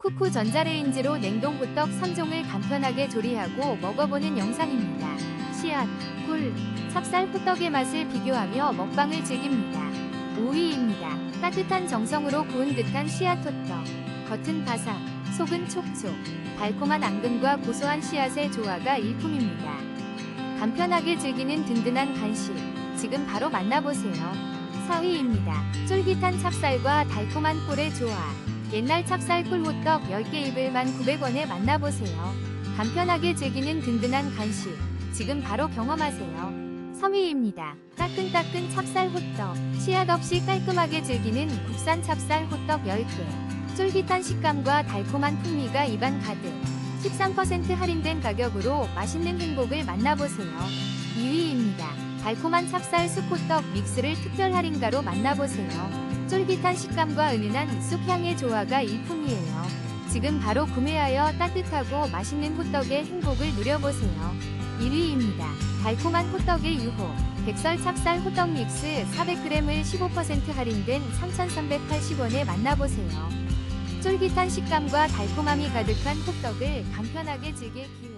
쿠쿠 전자레인지로 냉동 호떡 3종을 간편하게 조리하고 먹어보는 영상입니다. 씨앗, 꿀, 찹쌀 호떡의 맛을 비교하며 먹방을 즐깁니다. 5위입니다. 따뜻한 정성으로 구운 듯한 씨앗 호떡. 겉은 바삭, 속은 촉촉, 달콤한 앙금과 고소한 씨앗의 조화가 일품입니다. 간편하게 즐기는 든든한 간식. 지금 바로 만나보세요. 4위입니다. 쫄깃한 찹쌀과 달콤한 꿀의 조화. 옛날 찹쌀 꿀호떡 10개 입을 1,900원에 만나보세요. 간편하게 즐기는 든든한 간식. 지금 바로 경험하세요. 3위입니다. 따끈따끈 찹쌀 호떡. 씨앗 없이 깔끔하게 즐기는 국산 찹쌀 호떡 10개. 쫄깃한 식감과 달콤한 풍미가 입안 가득. 13% 할인된 가격으로 맛있는 행복을 만나보세요. 2위입니다. 달콤한 찹쌀 쑥호떡 믹스를 특별 할인가로 만나보세요. 쫄깃한 식감과 은은한 쑥향의 조화가 일품이에요. 지금 바로 구매하여 따뜻하고 맛있는 호떡의 행복을 누려보세요. 1위입니다. 달콤한 호떡의 유호. 백설 찹쌀 호떡 믹스 400g을 15% 할인된 3,380원에 만나보세요. 쫄깃한 식감과 달콤함이 가득한 호떡을 간편하게 즐길 기회